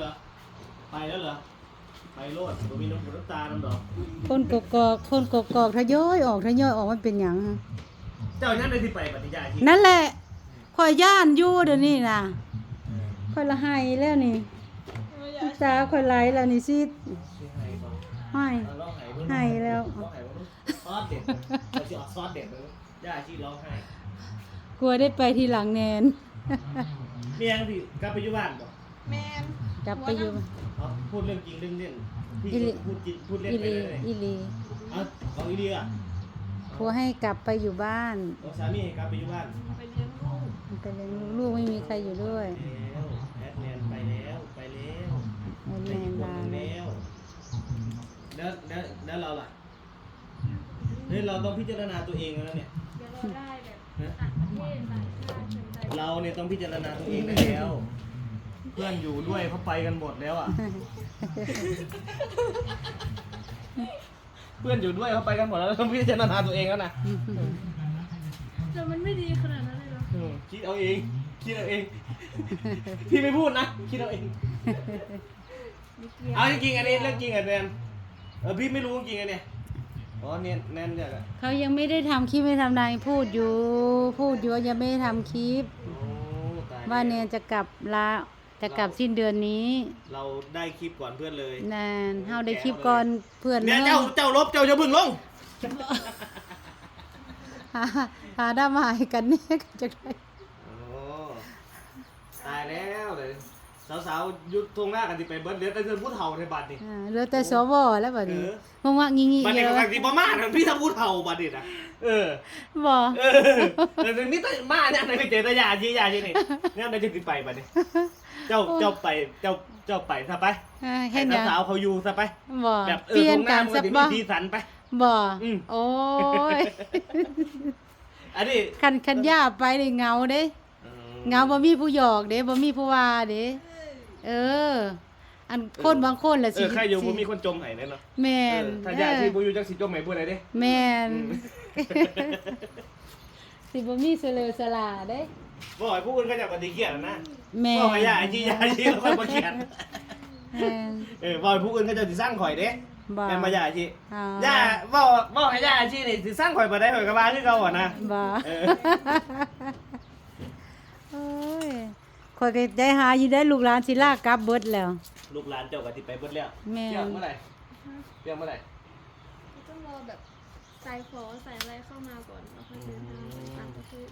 แล้วเหรอ ไปแล้วเหรอ ไปโลดตัวมีน้ำหูน้ำตาน้ำดอก คนกกอกคนกกอกทยอยออกทยอยออกมันเป็นหยังเจ้านั่นเลยที่ไปปฏิญาณที่นั่นแหละข่อยย่านอยู่เดี๋ยวนี้น่ะข่อยละหายแล้วนี่น้ำตาข่อยไหลแล้วนี่สิที่ให้บ่หายเอาร้องไห้เบิ่งให้แล้ว ร้องไห้เบิ่งซอสเด็ดเราจะเอาซอสเด็ดเลยย่าชีร้องไห้กลัวได้ไปทีหลังแนน เมียงที่กลับไปอยู่บ้านบ่แมน กลับไปอยู่เอาพูดเรื่องจริงเรื่องเล่นพี่อีหลีพูดจริงพูดเล่นอีไปลีเลยอีลีเอาเอาอีเลียกลัวให้กลับไปอยู่บ้านเอาสามีให้กลับไปอยู่บ้านไปเลี้ยงลูกมันเป็นเรื่องลูกไม่มีใครอยู่ด้วยแล้วแอดแนนไปแล้วไปแล้วแม่ไปแม่อีกคนลาหนึงแล้วแล้วแล้วแล้วแล้วเราล่ะเฮ้ยเราต้องพิจารณาตัวเองแล้วเนี่ยเดี๋ยวเราได้แบบต่างประเทศต่างชาติสนใจเราเนี่ยต้องพิจารณาตัวเองได้แล้ว เพื่อนอยู่ด้วยเขาไปกันหมดแล้วอะ เพื่อนอยู่ด้วยเขาไปกันหมดแล้วเราต้องพิจารณาตัวเองแล้วนะแต่มันไม่ดีขนาดนั้นเลยเหรออืมคิดเอาเอง คิดเอาเอง พี่ไม่พูดนะ คิดเอาเอง ไม่เกี่ยวเอาจริงๆอันนี้เรื่องจริงอะแนนเออพี่ไม่รู้จริงๆอันเนี่ยอ๋อเนี่ยแนนเนี่ยแหละเขายังไม่ได้ทำคลิปไม่ทำนายพูดอยู่ พูดอยู่ว่ายังไม่ได้ทำคลิป โอ้ตายว่าเนี่ยจะกลับลา จะกลับสิ้นเดือนนี้เราได้คลิปก่อนเพื่อนเลยนานเฮาได้คลิปก่อนเพื่อนเนี่ยเนเจ้าอะเจ้าลบเจ้าจะบึ่งลงหาหาได้มาให้กันเนี่ยก็จะได้โอ้ตายแล้วเลย สาวๆหยุดทวงหน้ากันที่ไปเบิร์ดเดี๋ยวแต่เธอพูดเห่าในบัตรนี่ อ่าเหลือแต่สวแล้วบัดนี้เออมึงว่างี้งี้บัตรเยนี่อะกำลังที่ประมาณพี่ทำพูดเห่าบัตรนี่นะเออ บ่เออแต่ถึงนี่แต่มาเนี่ยในเจตยาชี้ยาชี้นี่เนี่ยในจะติดไปบัตรนี่เจ้าเจ้าไปเจ้าเจ้าไปซะไปอ่าให้เฮ็ดหยังสาวๆเขาอยู่ซะไป บ่แบบเอเปอลี่ยทนวงหกัน้านมันซะจะมีบ่สีสันไป บ่อืม โอ้ยอันนี้คันคันย่าไปนี่เหงาเด้เงาบ่มีผู้หยอกเด้บ่มีผู้ว่าเด้ เออ อันคนบางคนแหละเอสิอใครอยู่บ่มีคนจมไหายแน่เนาะแม่นเออถ้าญาติที่บ่อยู่จักสิจมไหนบ่ได้เด้แม่นอืมสิบ่มีเสลอสลาเด้ บ่ให้ผู้อื่นก็จะปฏิเกียรตินะแม่บ่ให้ญาติที่ญาติที่เราบ่เกียรติแม่นเออบ่ให้ผู้อื่นก็จะสิสร้างข่อยเด้บ่แม่นบ่ญาติที่อ๋อญาติบ่บ่ให้ญาติที่นี่สิสร้างข่อยบ่ได้ข่อยก็ว่าคือเก่าอะนะ บ่เออ โอ้ย ข่อยก็ได้หาอยู่ได้ลูกหลานสิลากกลับเบิดแล้ว ลูกหลานเจ้าก็สิไปเบิดแล้วแม่นเที่ยงเมื่อไหร่เที่ยงเมื่อไหร่ ต้องรอแบบสายฝอสายอะไรเข้ามาก่อนแล้วค่อยเดินทางไปต่างประเทศ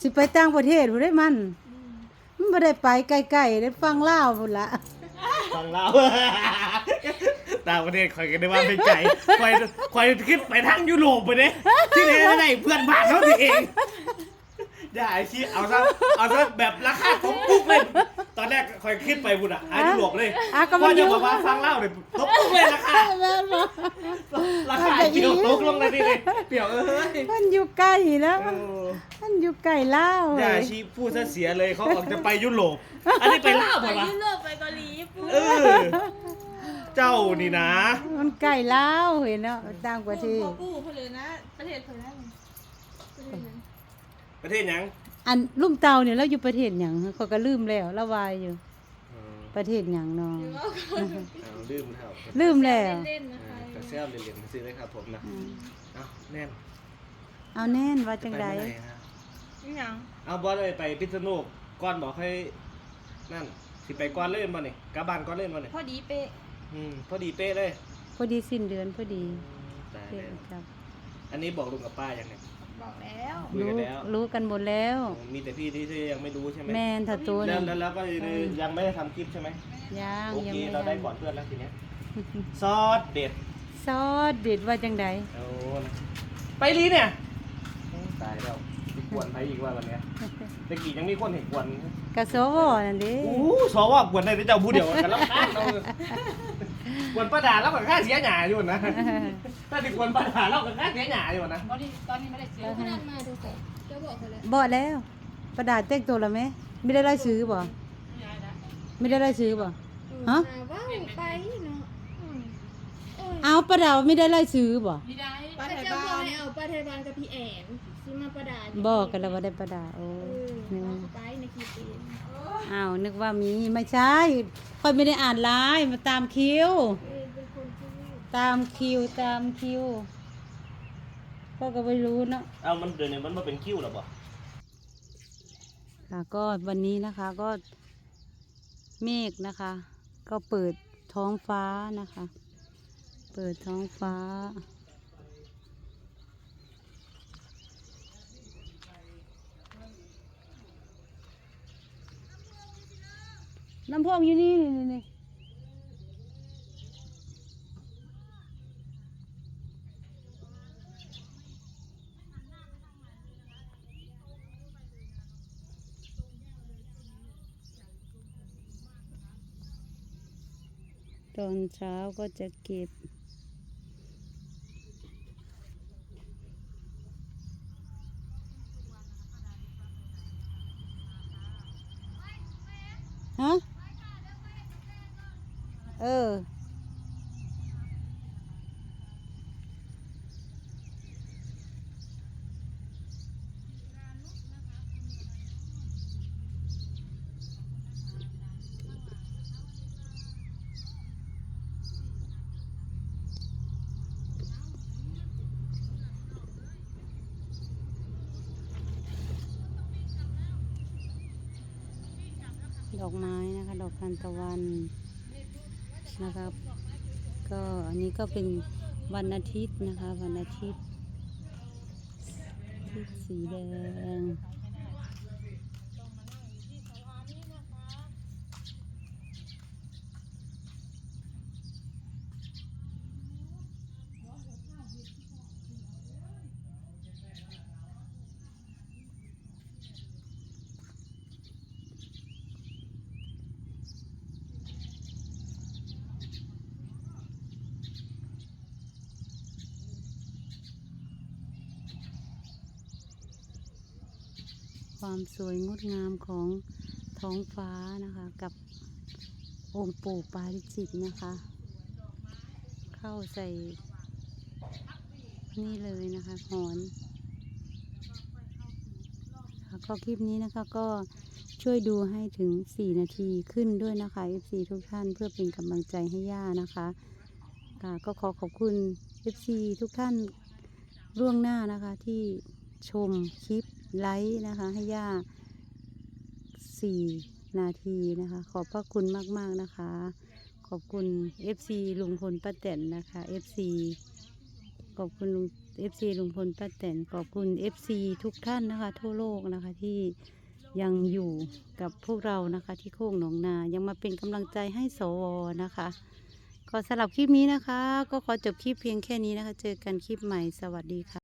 สิไปต่างประเทศบ่ได้มันอืมมันบ่ได้ไปใกล้ๆได้ฟังลาวพุ่นละฟังเราต่างประเทศข่อยก็ได้ว่าไปไกลข่อยข่อยคิดไปทางยุโรปไปเด้ที่ไหนได้เพื่อนบ้านเขาสิเอง ได้ชีเอาซะเอาซะแบบราคาตบปุ๊กเลย ตอนแรกคอยคิดไปบุญอะอายุหลวกเลยอะก็มัว่านอจะยู่บอกว่าฟังเล่าเลยตบปุ๊กเลยราคาแม่นบ่ราคาเกี่ยวตกลงเลยนี่เลยเปี่ยวเอ้ยมันอยู่ใกล้แล้วเออมันอยู่ใกล้ลาวอย่าเว้ยชีพูดซะเสียเลยเขาบอกจะไปยุโรปอันนี้ไปล่าวไปหมดวะยุโรปไปเกาหลีญี่ปุ่นเออ เจ้านี่นะ มันใกล้ลาวเห็นเนาะต่างประเทศปู่ปู่เพนเลยนะ ประเทศเพนเลยประเทศนั้น ประเทศหยังอันลุงเตาเนี่ยเราอยู่ประเทศหยังเขาก็ลืมแล้วละวายอยู่เออประเทศหยังเนาะหรือว่าคนเอาลืมเท่าลืมแล้ว เล่นๆนะคะกระเซลเหรียญๆซื้อเลยครับผมนะอืมเอาแน่นเอาแน่นว่าจังไดจะไปเมื่อหร่ฮะนี่ยังเอาบอสเลยไปพิษณุก้อนบอกให้นั่นสิไปก้อนเล่นมาเนี่ยกลับบ้านก้อนเล่นมาเนี่ยพอดีเป๊ะอืมพอดีเป๊ะเลยพอดีสิ้นเดือนพอดีตายเป๊ะแล้วครับ อันนี้บอกลุงกับป้ายังไง บอกแล้วคุยรู้กันแล้ว รู้กันหมดแล้ว มีแต่พี่ที่ยังไม่รู้ใช่ไหมแม่นถ้าตัวแล้นี่วแล้วแล้วก็ยังไม่ได้ทำคลิปใช่ไหมยังโอยังเคไม่เราได้ทำก่อนเพื่อนแล้วทีเนี้ยซอสเด็ดซอสเด็ดว่าจังไดเอานะไปลีเนี่ยโอ้ตายแล้วไปกวนไปอีกว่าวันเนี้ยตะกี้ยังมีคนเห็นกวนกะโซวนั่นเด้โอ้สอว่ากวนได้แต่เจ้าผู้เดียวกันแล้วข้างเรา กวนป้าด่าแล้วกับข้าเสียหนาอยู่นะถ้าติกวนป้าด่าแล้วกับข้าเสียหนาอยู่นะตอนนี้ตอนนี้ไม่ได้เสียเขานั่งมาดูสิเจ้าบอกเขาแล้วบ่แล้ว ประดาษแต่งตัวแล้วไหมไม่ได้ไล่ซื้อบ่ไม่ได้ไล่ซื้อบ่ฮะว้าวไปเนาะอืมโอ้ยเอาประดาไม่ได้ไล่ซื้อบ่ไม่ได้ป้าไทยบ้านเอาป้าไทยบ้านกับพี่แอนซื้อมาประดาบอกกันแล้วว่าได้ประดาโอ้เออนี่เอาไปในคลิปเอง อ้าวนึกว่ามีไม่ใช่ค่อยไม่ได้อ่านไลน์มาตามคิวเอเป็นคนที่นี่ตามคิวตามคิวก็ก็ไม่รู้เนาะ เอามันเดี๋ยวนี้มันมาเป็นคิ้วแล้วบ่ค่ะก็วันนี้นะคะก็เมฆนะคะ ก็เปิดท้องฟ้านะคะ เปิดท้องฟ้า น้ำพวงอยู่นี่นี่นี่นี่ตอนเช้าก็จะเก็บฮะ เออ ดอกไม้นะคะ ดอกทานตะวัน นะครับ ก็อันนี้ก็เป็นวันอาทิตย์นะคะ วันอาทิตย์ทสีแดง ความสวยงดงามของท้องฟ้านะคะ กับองค์ปู่ปาริจิตนะคะ เข้าใส่นี่เลยนะคะหอนค่ะก็คลิปนี้นะคะก็ช่วยดูให้ถึง 4 นาทีขึ้นด้วยนะคะ FC ทุกท่านเพื่อเป็นกำลังใจให้ย่านะคะค่ะก็ขอขอบคุณ FC ทุกท่านล่วงหน้านะคะที่ชมคลิป ไลค์นะคะ ให้ย่า4นาทีนะคะ ขอบพระคุณมาก ๆ นะคะ ขอบคุณ FC ลุงพลป้าแตนนะคะ FC ขอบคุณลุง FC ลุงพลป้าแตนขอบคุณ FC ทุกท่านนะคะ ทั่วโลกนะคะที่ยังอยู่กับพวกเรานะคะ ที่โคกหนองนา ยังมาเป็นกำลังใจให้สวนะคะก็สำหรับคลิปนี้นะคะ ก็ขอจบคลิปเพียงแค่นี้นะคะ เจอกันคลิปใหม่สวัสดีค่ะ